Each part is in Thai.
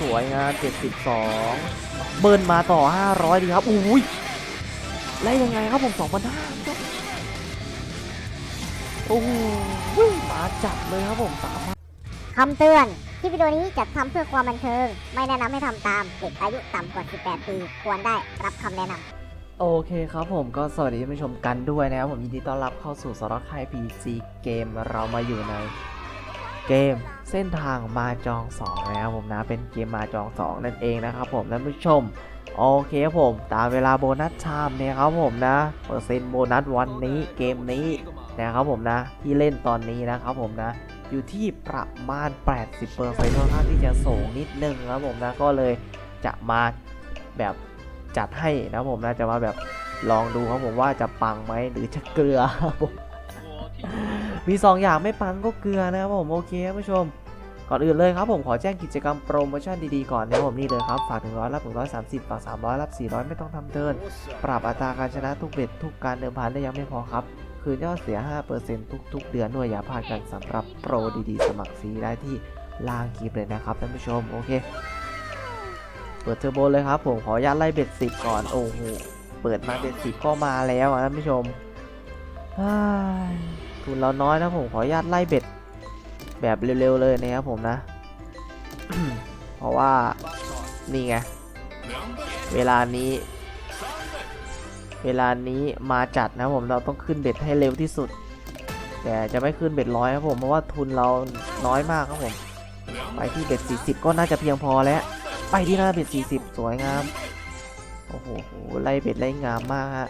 สวยงาม72 เบิร์นมาต่อ 500 ดีครับอุ้ยแล้วยังไงครับผม2,500ครับโอ้โหมาจัดเลยครับผมสามคำเตือน คลิปวิดีโอนี้จัดทำเพื่อความบันเทิง ไม่แนะนำให้ทำตาม เด็กอายุต่ำกว่า 18 ปี ควรได้รับคำแนะนำโอเคครับผมก็สวัสดีท่านผู้ชมกันด้วยนะครับผมยินดีต้อนรับเข้าสู่สารคาย PC เกมเรามาอยู่ใน เกมเส้นทางมาจอง2นะครับผมนะเป็นเกมมาจอง 2 นั่นเองนะครับผมท่านผู้ชมโอเคครับผมตามเวลาโบนัสชามเนี่ยครับผมนะเปอร์เซ็นต์โบนัสวันนี้เกมนี้นะครับผมนะที่เล่นตอนนี้นะครับผมนะอยู่ที่ประมาณ 80%ค่อนข้างที่จะสูงนิดนึงครับผมนะก็เลยจะมาแบบจัดให้นะครับผมนะจะมาแบบลองดูครับผมว่าจะปังไหมหรือจะเกลือครับผม มี 2 อย่างไม่ปังก็เกลือนะครับผมโอเคครับผู้ชม ก่อนอื่นเลยครับผมขอแจ้งกิจกรรมโปรโมชั่นดีๆก่อนนะครับผมนี่เลยครับฝากถึงร้อยรับถึงร้อยสามสิบฝากสามร้อยรับสี่ร้อยไม่ต้องทำเทินปรับอัตราการชนะทุกเบ็ดทุกการเดิมพันได้ยังไม่พอครับคืนยอดเสีย 5%ทุก ๆ เดือนด้วยอย่าพลาดกันสำหรับโปรดีๆ สมัครฟรีได้ที่ล่างคลิปเลยนะครับท่านผู้ชม โอเค เปิดเทอร์โบเลยครับผม ขออนุญาตไล่เบ็ดสิบก่อน โอ้โห เปิดมาเบ็ดสิบก็มาแล้วอะท่านผู้ชมอ้า ทุนเราน้อยนะผมขออนุญาตไล่เบ็ด แบบเร็วๆเลยนะครับผมนะ เพราะว่านี่ไง เวลานี้ เวลานี้มาจัดนะผมเราต้องขึ้นเบ็ดให้เร็วที่สุด แต่จะไม่ขึ้นเบ็ดร้อยครับผมเพราะว่าทุนเราน้อยมากครับผม ไปที่เบ็ด40 ก็น่าจะเพียงพอแล้ว ไปที่หน้าเบ็ด40 สวยงามโอ้โหไล่เบ็ดไล่งามมากฮะ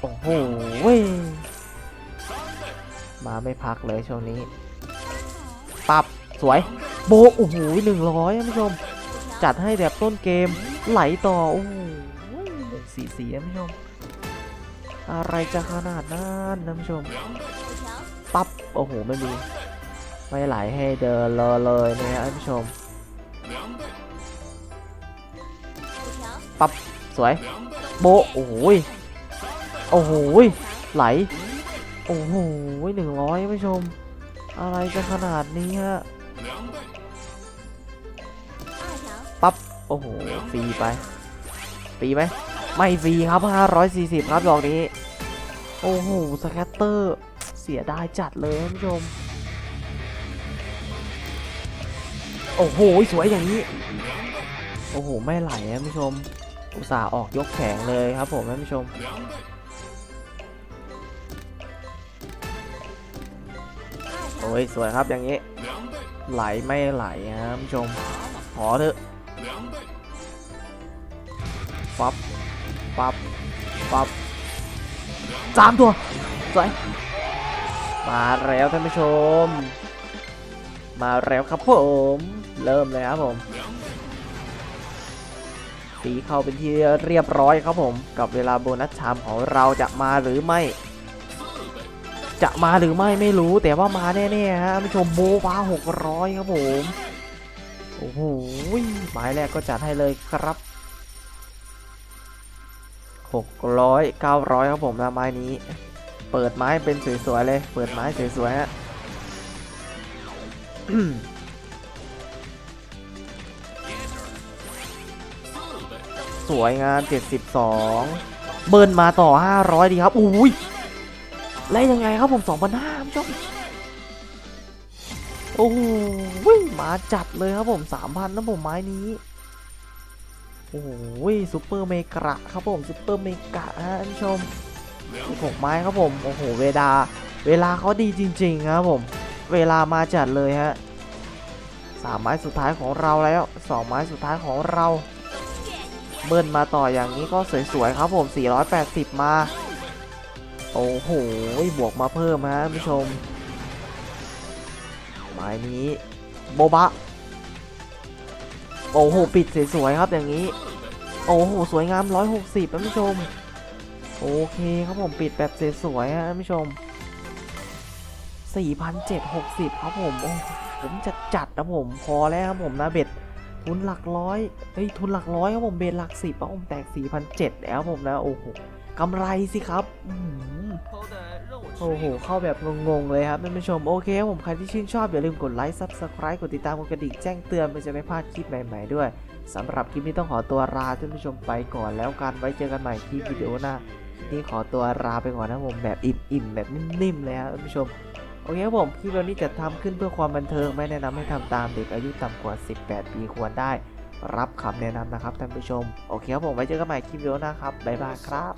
โอ้โหเว้ย มาไม่พักเลยช่วงนี้ ปับสวย โบโอ้โหหนึ่งร้อยท่านผู้ชม จัดให้แบบต้นเกมไหลต่อ โอ้โหสีสีท่านผู้ชม อะไรจะขนาดนั้นท่านผู้ชม ปั๊บโอ้โห ไม่มี ไม่ไหลให้เดินเลยเลยนะท่านผู้ชม ปั๊บสวย โบโอ้โหโอ้โหไหล โอ้โหหนึ่งร้อยท่านผู้ชม อะไรจะขนาดนี้ฮะ ปั๊บ โอ้โห ฟรีไป ฟรีไหม ไม่ฟรีครับ 540 ครับดอกนี้ โอ้โห สแคตเตอร์ เสียดายจัดเลยท่านผู้ชม โอ้โห สวยอย่างนี้ โอ้โห ไม่ไหลท่านผู้ชม อุตส่าห์ออกยกแข็งเลยครับผมท่านผู้ชม โอ้ยสวยครับอย่างนี้ ไหลไม่ไหลนะท่านผู้ชมขอเถอะปั๊บปั๊บปั๊บสามตัวสวยมาแล้วท่านผู้ชม มาแล้วครับผม เริ่มเลยครับผมสีเข้าเป็นที่เรียบร้อยครับผม กับเวลาโบนัสชามของเราจะมาหรือไม่ จะมาหรือไม่ไม่รู้แต่ว่ามาแน่ๆฮะท่านผู้ชมโบฟ้า600 ครับผม โอ้โหหมายแรกก็จัดให้เลยครับ 600 900 ครับผมนะไม้นี้ เปิดไม้เป็นสวยๆเลย เปิดไม้สวยๆฮะสวยงาม 72 เบิร์นมาต่อ 500 ดีครับ อุ้ย ไล่ยังไงครับผม2,500ผู้ชมโอ้โหมาจัดเลยครับผม3,000นนะผมไม้นี้ โอ้โหซุปเปอร์เมกะครับผมซุปเปอร์เมกะฮะท่านผู้ชม16ไม้ครับผมโอ้โหเวลา เวลาเขาดีจริง ๆ ครับผม เวลามาจัดเลยฮะสามไม้สุดท้ายของเราแล้วสองไม้สุดท้ายของเรา เบิ้ลมาต่ออย่างนี้ก็สวยๆครับผม 480 มา โอ้โห บวกมาเพิ่มฮะท่านผู้ชมหมายนี้โบบะ โอ้โห ปิดสวยๆครับอย่างนี้ โอ้โห สวยงาม160ท่านผู้ชม โอเคครับผมปิดแบบสวยๆฮะท่านผู้ชม 4,760 ครับผม โอ้ผมจะจัดนะผม พอแล้วครับผมนะเบ็ดทุนหลักร้อยเฮ้ยทุนหลักร้อยครับผมเบ็ดหลักสิบครับผมแตก4,700แล้วครับผมนะ โอ้โหกำไรสิครับ โอ้โห เข้าแบบงงๆเลยครับท่านผู้ชม โอเคครับผมใครที่ชื่นชอบ อย่าลืมกดไลค์ Subscribe กดติดตามกดกระดิ่งแจ้งเตือนเพื่อจะไม่พลาดคลิปใหม่ ๆ ด้วยสำหรับคลิปนี้ต้องขอตัวลาท่านผู้ชมไปก่อนแล้วกันไว้เจอกันใหม่คลิปวิดีโอหน้านี้ขอตัวลาไปก่อนนะผมแบบอิ่มๆแบบนิ่มๆเลยครับท่านผู้ชมโอเคครับผมคลิปวันนี้จะทำขึ้นเพื่อความบันเทิงไม่แนะนำให้ทำตามเด็กอายุต่ำกว่า 18 ปีควรได้ รับคำแนะนำนะครับท่านผู้ชมโอเคครับผมไว้เจอกันใหม่คลิปวิดีโอหน้าครับบ๊ายบายครับ